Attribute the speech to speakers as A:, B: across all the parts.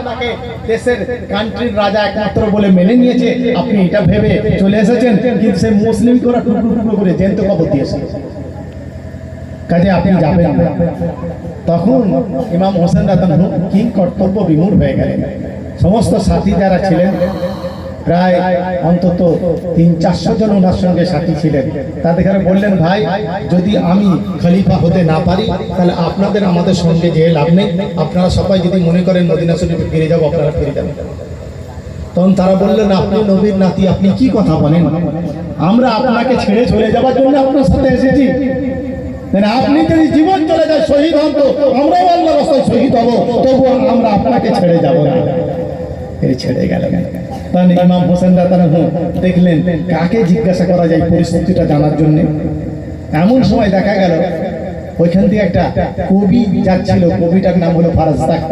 A: আপনাকে দেশের কান্ট্রির রাজা একমাত্র বলে মেনে নিয়েছে। আপনি এটা ভেবে চলে এসেছেন, কিন্তু সে মুসলিম করা টুকরো টুকরো করে জেন্ত কবর দিয়েছে। কাজে আপনি যাবেন তখন ইমাম হোসেন রাতন কি কর্তব্য বিমূর হয়ে গেলেন? সমস্ত সাথী যারা ছিলেন প্রায় অন্তত তিন চারশো জন ওনার সঙ্গে সাথী ছিলেন। তাদের বললেন, ভাই, যদি আমি খলিফা হতে না পারি, তাহলে আপনাদের আমাদের সঙ্গে যে লাভ নেই। আপনারা সবাই যদি মনে করেন মদিনা শরীফে ফিরে যাব, আপনারা ফিরে যাবেন। তখন তারা বললেন, আপনি নবীর নাতি, আপনি কি কথা বলেন? আমরা আপনাকে ছেড়ে চলে যাওয়ার জন্য আপনার সাথে এসেছি। মানে আপনি যদি জীবন চলে যায়, শহীদ হন তো আমরাও আল্লাহ রাস্তায় শহীদ হব, তবুও আমরা আপনাকে ছেড়ে যাব না। এই ছেড়ে গেলেন। তাহলে ইমাম হোসেন রাতানা দেখলেন, কাকে জিজ্ঞাসা করা যায় পরিস্থিতিটা জানার জন্য? এমন সময় দেখা গেল, ওইখান থেকে একটা কবি যাচ্ছিল, কবিটার নাম হলো ফারাজদাক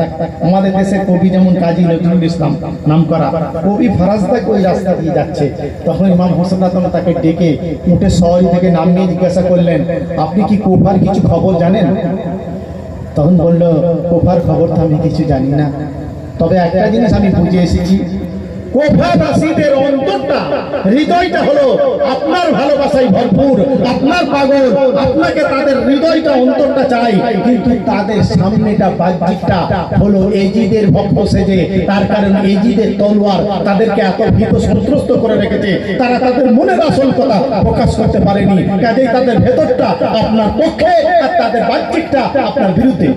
A: আমাদের দেশের কবি যেমন কাজী নজরুল ইসলাম নাম করা কবি ফারাজদাক ওই রাস্তা দিয়ে যাচ্ছে। তখন ইমাম হোসেন রাতন তাকে ডেকে উঠে শহর থেকে নাম নিয়ে জিজ্ঞাসা করলেন, আপনি কি কোফার কিছু খবর জানেন? তখন বলল, কোফার খবর তো আমি কিছু জানি না। তবে একটা জিনিস আমি বুঝে এসেছি কোফাবাসীদের অন্তরটা হৃদয়টা হলো আপনার ভালোবাসায় ভরপুর। আপনার পাগল, আপনাকে তাদের হৃদয়টা, অন্তরটা চাই, কিন্তু তাদের সামনেটা, বাহ্যিকটা হলো এজিদের ভক্ত সেজে। তার কারণ এজিদের তলোয়ার তাদেরকে এত ভীত সন্ত্রস্ত করে রেখেছে। তারা তাদের মনের আসল কথা প্রকাশ করতে পারেনি। কাজেই তাদের ভেতরটা আপনার পক্ষে আর তাদের বাহ্যিকটা আপনার বিরুদ্ধে।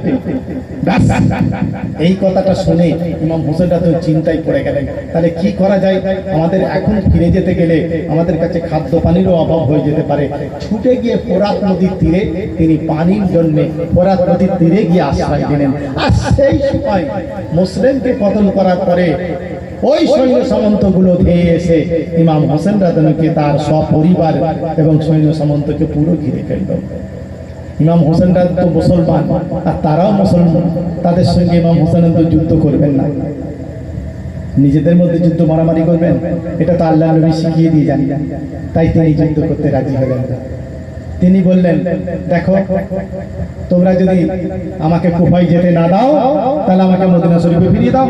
A: এই কথাটা শুনে ইমাম হোসেনটা তো চিন্তায় পড়ে গেলেন। তাহলে কি করা যায়? আমাদের এখন ফিরে যেতে গেলে আমাদের কাছে খাদ্য পানিরও অভাব হয়ে যেতে পারে। ছুটে গিয়ে ফোরাত নদীর তীরে তিনি পানির জন্য ফোরাত নদীর তীরে গিয়ে আশ্রয় দিলেন আর সেই সময় মুসলিমকে পতন করার পরে ওই সৈন্য সামন্তগুলো ধেয়ে এসে ইমাম হোসেন রাজনকে তার সপরিবার এবং সৈন্য সামন্তকে পুরো ঘিরে ফেলল। ইমাম হোসেনরা তো মুসলমান, আর তারাও মুসলমান। তাদের সঙ্গে ইমাম হোসেন যুদ্ধ করবেন না। নিজেদের মধ্যে যুদ্ধ মারামারি করবেন, এটা তো আল্লাহ নবী শিখিয়ে দিয়ে জানি তাই তিনি যুদ্ধ করতে রাজি হলেন তিনি বললেন, দেখো, তোমরা যদি আমাকে কুফাই যেতে না দাও, তাহলে আমাকে মদিনা শরীফে ফিরিয়ে দাও।